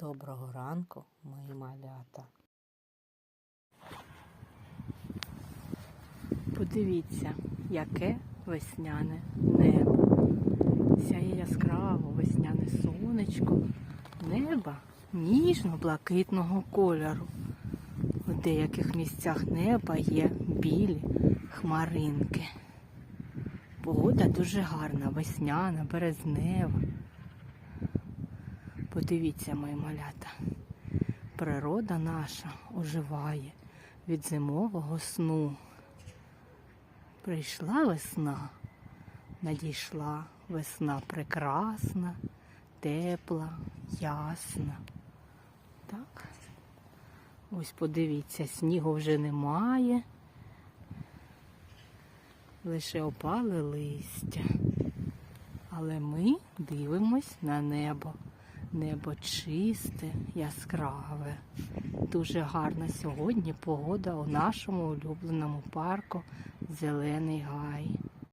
Доброго ранку, мої малята. Подивіться, яке весняне небо. Сяє яскраво весняне сонечко, неба ніжно-блакитного кольору. У деяких місцях неба є білі хмаринки. Погода дуже гарна, весняна, березнева. Подивіться, мої малята. Природа наша оживає від зимового сну. Прийшла весна, надійшла весна прекрасна, тепла, ясна. Так. Ось подивіться, снігу вже немає. Лише опали листя. Але ми дивимось на небо. Небо чисте, яскраве. Дуже гарна сьогодні погода у нашому улюбленому парку Зелений гай.